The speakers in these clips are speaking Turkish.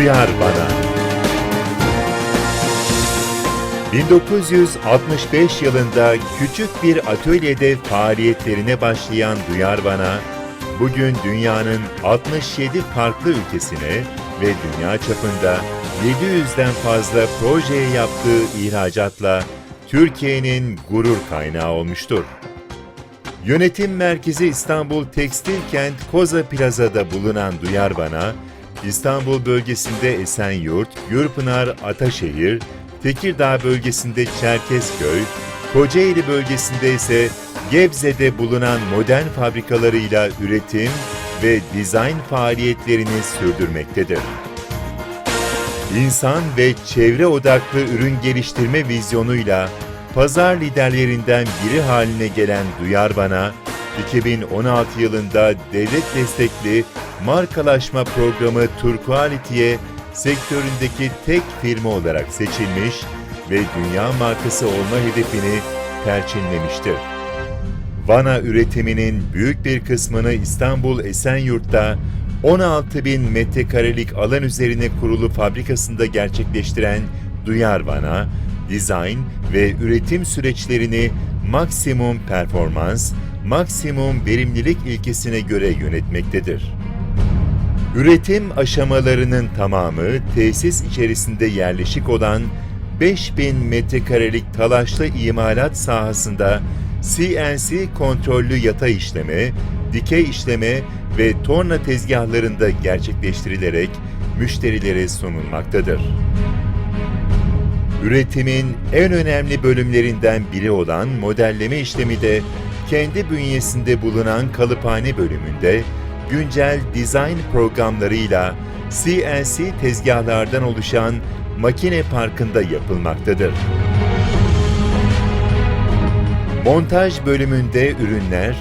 Duyar Bana 1965 yılında küçük bir atölyede faaliyetlerine başlayan Duyar Bana, bugün dünyanın 67 farklı ülkesine ve dünya çapında 700'den fazla projeye yaptığı ihracatla Türkiye'nin gurur kaynağı olmuştur. Yönetim merkezi İstanbul Tekstil Kent Koza Plaza'da bulunan Duyar Bana, İstanbul bölgesinde Esenyurt, Gürpınar, Ataşehir, Tekirdağ bölgesinde Çerkezköy, Kocaeli bölgesinde ise Gebze'de bulunan modern fabrikalarıyla üretim ve dizayn faaliyetlerini sürdürmektedir. İnsan ve çevre odaklı ürün geliştirme vizyonuyla pazar liderlerinden biri haline gelen Duyar Bana, 2016 yılında devlet destekli markalaşma programı Turquality'ye sektöründeki tek firma olarak seçilmiş ve dünya markası olma hedefini perçinlemiştir. Vana üretiminin büyük bir kısmını İstanbul Esenyurt'ta 16 bin metrekarelik alan üzerine kurulu fabrikasında gerçekleştiren Duyar Vana, dizayn ve üretim süreçlerini maksimum performans, maksimum verimlilik ilkesine göre yönetmektedir. Üretim aşamalarının tamamı tesis içerisinde yerleşik olan 5000 metrekarelik talaşlı imalat sahasında CNC kontrollü yatay işleme, dikey işleme ve torna tezgahlarında gerçekleştirilerek müşterilere sunulmaktadır. Üretimin en önemli bölümlerinden biri olan modelleme işlemi de kendi bünyesinde bulunan kalıphane bölümünde güncel dizayn programlarıyla CNC tezgahlardan oluşan makine parkında yapılmaktadır. Montaj bölümünde ürünler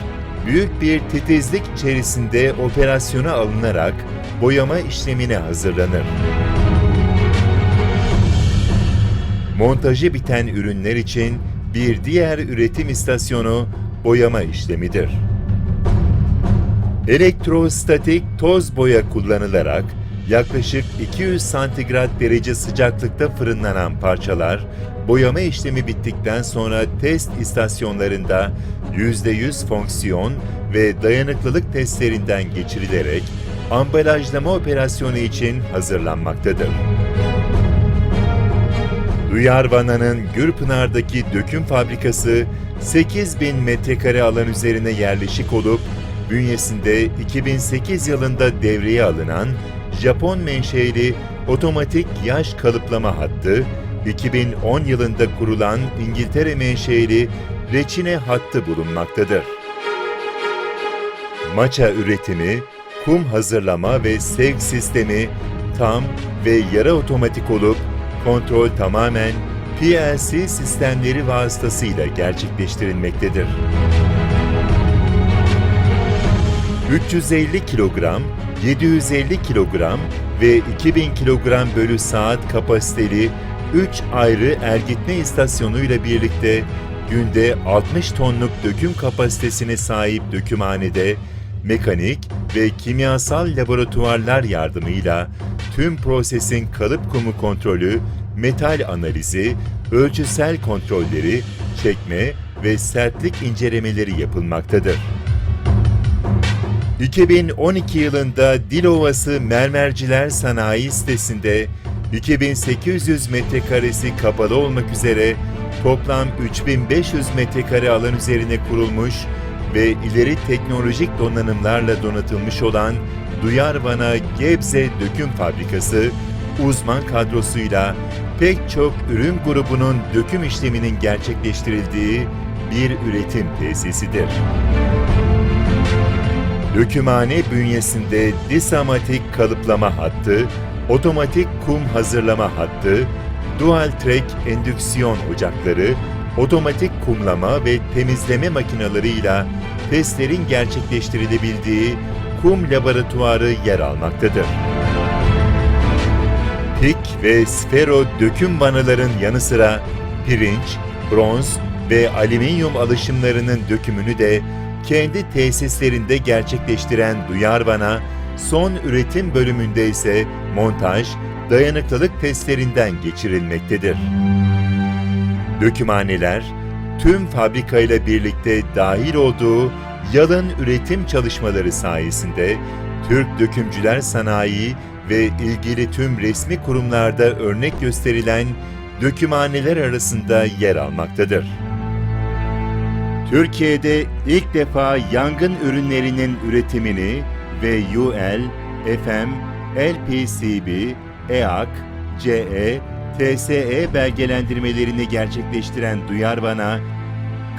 büyük bir titizlik içerisinde operasyona alınarak boyama işlemine hazırlanır. Montajı biten ürünler için bir diğer üretim istasyonu boyama işlemidir. Elektrostatik toz boya kullanılarak yaklaşık 200 santigrat derece sıcaklıkta fırınlanan parçalar boyama işlemi bittikten sonra test istasyonlarında %100 fonksiyon ve dayanıklılık testlerinden geçirilerek ambalajlama operasyonu için hazırlanmaktadır. Duyar Vana'nın Gürpınar'daki döküm fabrikası 8000 metrekare alan üzerine yerleşik olup bünyesinde 2008 yılında devreye alınan Japon menşeli otomatik yaş kalıplama hattı, 2010 yılında kurulan İngiltere menşeli reçine hattı bulunmaktadır. Maça üretimi, kum hazırlama ve sevk sistemi tam ve yarı otomatik olup kontrol tamamen PLC sistemleri vasıtasıyla gerçekleştirilmektedir. 350 kilogram, 750 kilogram ve 2000 kilogram bölü saat kapasiteli 3 ayrı ergitme istasyonuyla birlikte günde 60 tonluk döküm kapasitesine sahip dökümhanede mekanik ve kimyasal laboratuvarlar yardımıyla tüm prosesin kalıp kumu kontrolü, metal analizi, ölçüsel kontrolleri, çekme ve sertlik incelemeleri yapılmaktadır. 2012 yılında Dilovası Mermerciler Sanayi sitesinde 2800 metrekaresi kapalı olmak üzere toplam 3500 metrekare alan üzerine kurulmuş ve ileri teknolojik donanımlarla donatılmış olan Duyarvana Gebze Döküm Fabrikası uzman kadrosuyla pek çok ürün grubunun döküm işleminin gerçekleştirildiği bir üretim tesisidir. Dökümhane bünyesinde disamatik kalıplama hattı, otomatik kum hazırlama hattı, dual track endüksiyon ocakları, otomatik kumlama ve temizleme makinalarıyla testlerin gerçekleştirilebildiği kum laboratuvarı yer almaktadır. Pik ve sfero döküm vanaların yanı sıra pirinç, bronz ve alüminyum alışımlarının dökümünü de kendi tesislerinde gerçekleştiren Duyar Vana, son üretim bölümünde ise montaj, dayanıklılık testlerinden geçirilmektedir. Dökümhaneler, tüm fabrikayla birlikte dahil olduğu yalın üretim çalışmaları sayesinde Türk Dökümcüler Sanayi ve ilgili tüm resmi kurumlarda örnek gösterilen dökümhaneler arasında yer almaktadır. Türkiye'de ilk defa yangın ürünlerinin üretimini ve UL, FM, LPCB, EAK, CE, TSE belgelendirmelerini gerçekleştiren Duyarvana,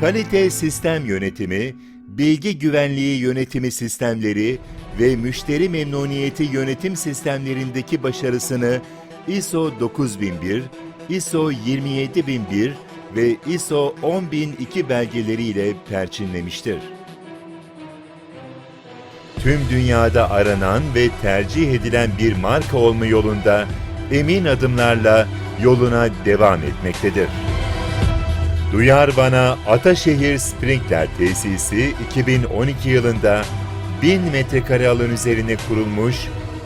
kalite sistem yönetimi, bilgi güvenliği yönetimi sistemleri ve müşteri memnuniyeti yönetim sistemlerindeki başarısını ISO 9001, ISO 27001 ve ISO 10002 belgeleriyle perçinlemiştir. Tüm dünyada aranan ve tercih edilen bir marka olma yolunda emin adımlarla yoluna devam etmektedir. Duyar Bana Ataşehir Sprinkler Tesisi 2012 yılında 1000 metrekare alan üzerine kurulmuş,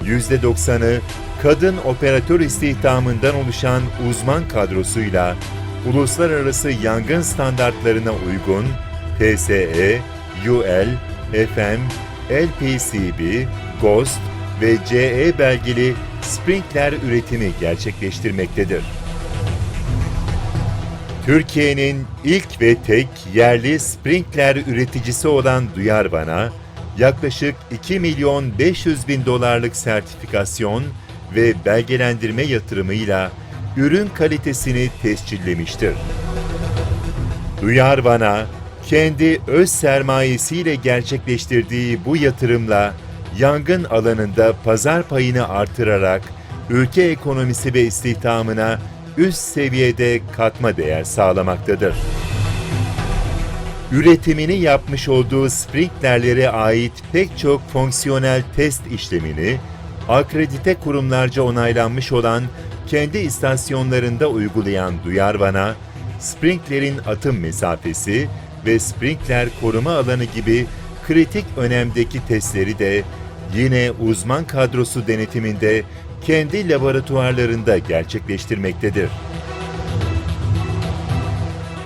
%90'ı kadın operatör istihdamından oluşan uzman kadrosuyla uluslararası yangın standartlarına uygun TSE, UL, FM, LPCB, GOST ve CE belgeli sprinkler üretimi gerçekleştirmektedir. Türkiye'nin ilk ve tek yerli sprinkler üreticisi olan Duyarvana, yaklaşık 2 milyon 500 bin dolarlık sertifikasyon ve belgelendirme yatırımıyla ürün kalitesini tescillemiştir. Duyarvana, kendi öz sermayesiyle gerçekleştirdiği bu yatırımla yangın alanında pazar payını artırarak ülke ekonomisi ve istihdamına üst seviyede katma değer sağlamaktadır. Üretimini yapmış olduğu sprinklerlere ait pek çok fonksiyonel test işlemini akredite kurumlarca onaylanmış olan kendi istasyonlarında uygulayan Duyarvana, sprinklerin atım mesafesi ve sprinkler koruma alanı gibi kritik önemdeki testleri de yine uzman kadrosu denetiminde kendi laboratuvarlarında gerçekleştirmektedir.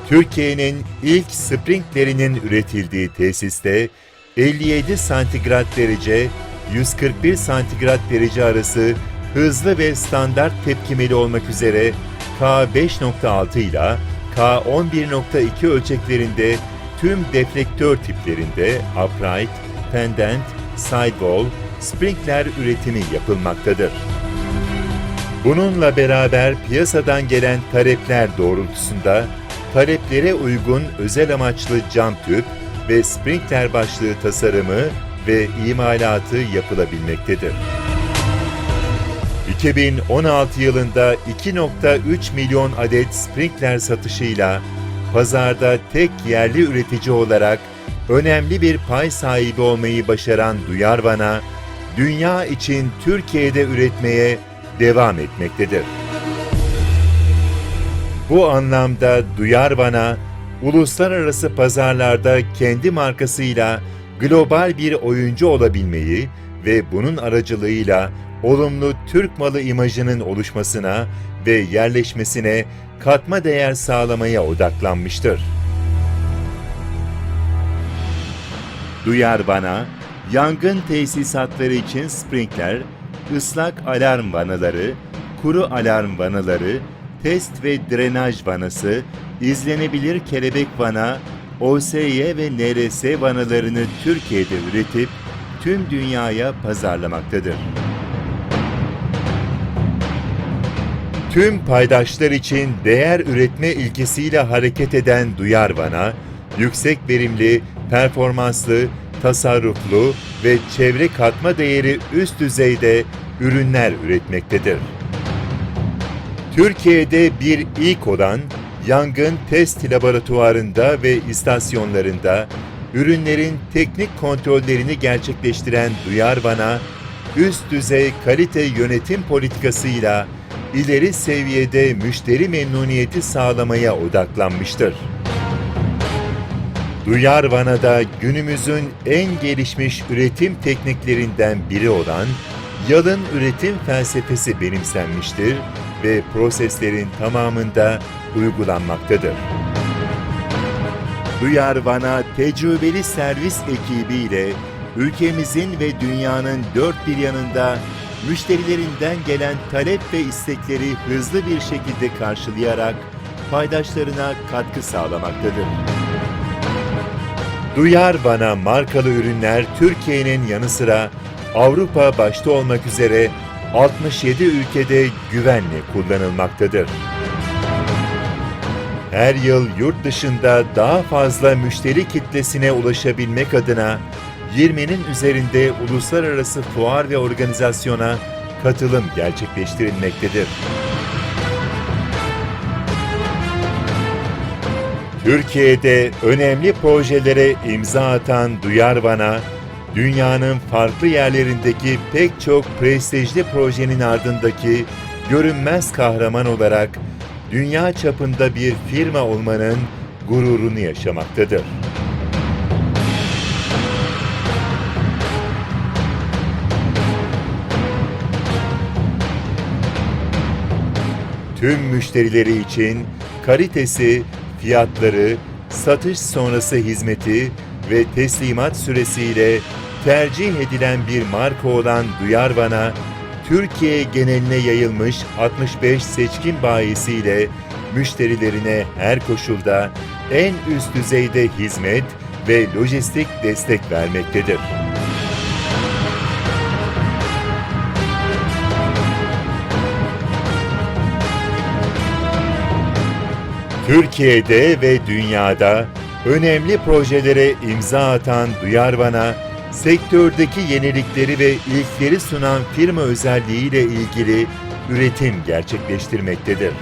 Türkiye'nin ilk sprinklerinin üretildiği tesiste 57 santigrat derece 141 santigrat derece arası hızlı ve standart tepkimeli olmak üzere K5.6 ile K11.2 ölçeklerinde tüm deflektör tiplerinde upright, pendant, sidewall, sprinkler üretimi yapılmaktadır. Bununla beraber piyasadan gelen talepler doğrultusunda taleplere uygun özel amaçlı cam tüp ve sprinkler başlığı tasarımı ve imalatı yapılabilmektedir. 2016 yılında 2.3 milyon adet sprinkler satışıyla pazarda tek yerli üretici olarak önemli bir pay sahibi olmayı başaran Duyarvana, dünya için Türkiye'de üretmeye devam etmektedir. Bu anlamda Duyarvana, uluslararası pazarlarda kendi markasıyla global bir oyuncu olabilmeyi ve bunun aracılığıyla olumlu Türk malı imajının oluşmasına ve yerleşmesine katma değer sağlamaya odaklanmıştır. Duyar Bana, yangın tesisatları için sprinkler, ıslak alarm vanaları, kuru alarm vanaları, test ve drenaj vanası, izlenebilir kelebek vana, OSY ve NRS vanalarını Türkiye'de üretip tüm dünyaya pazarlamaktadır. Tüm paydaşlar için değer üretme ilkesiyle hareket eden Duyarvana, yüksek verimli, performanslı, tasarruflu ve çevre katma değeri üst düzeyde ürünler üretmektedir. Türkiye'de bir ilk olan yangın test laboratuvarında ve istasyonlarında ürünlerin teknik kontrollerini gerçekleştiren Duyarvana, üst düzey kalite yönetim politikasıyla ileri seviyede müşteri memnuniyeti sağlamaya odaklanmıştır. Duyarvana'da günümüzün en gelişmiş üretim tekniklerinden biri olan yalın üretim felsefesi benimsenmiştir ve proseslerin tamamında uygulanmaktadır. Duyar Van'a tecrübeli servis ekibiyle ülkemizin ve dünyanın dört bir yanında müşterilerinden gelen talep ve istekleri hızlı bir şekilde karşılayarak paydaşlarına katkı sağlamaktadır. Duyar Van'a markalı ürünler Türkiye'nin yanı sıra Avrupa başta olmak üzere 67 ülkede güvenle kullanılmaktadır. Her yıl yurt dışında daha fazla müşteri kitlesine ulaşabilmek adına 20'nin üzerinde uluslararası fuar ve organizasyona katılım gerçekleştirilmektedir. Türkiye'de önemli projelere imza atan Duyar Van'a, dünyanın farklı yerlerindeki pek çok prestijli projenin ardındaki görünmez kahraman olarak dünya çapında bir firma olmanın gururunu yaşamaktadır. Tüm müşterileri için kalitesi, fiyatları, satış sonrası hizmeti ve teslimat süresiyle tercih edilen bir marka olan Duyarvan'a, Türkiye geneline yayılmış 65 seçkin bayisiyle müşterilerine her koşulda en üst düzeyde hizmet ve lojistik destek vermektedir. Türkiye'de ve dünyada önemli projelere imza atan Duyarvan'a, sektördeki yenilikleri ve ilkleri sunan firma özelliğiyle ilgili üretim gerçekleştirmektedir.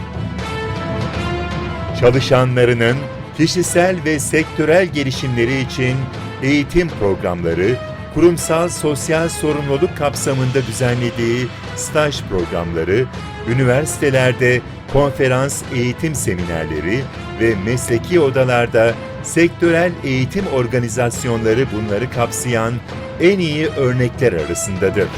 Çalışanlarının kişisel ve sektörel gelişimleri için eğitim programları, kurumsal sosyal sorumluluk kapsamında düzenlediği staj programları, üniversitelerde konferans eğitim seminerleri ve mesleki odalarda sektörel eğitim organizasyonları bunları kapsayan en iyi örnekler arasındadır.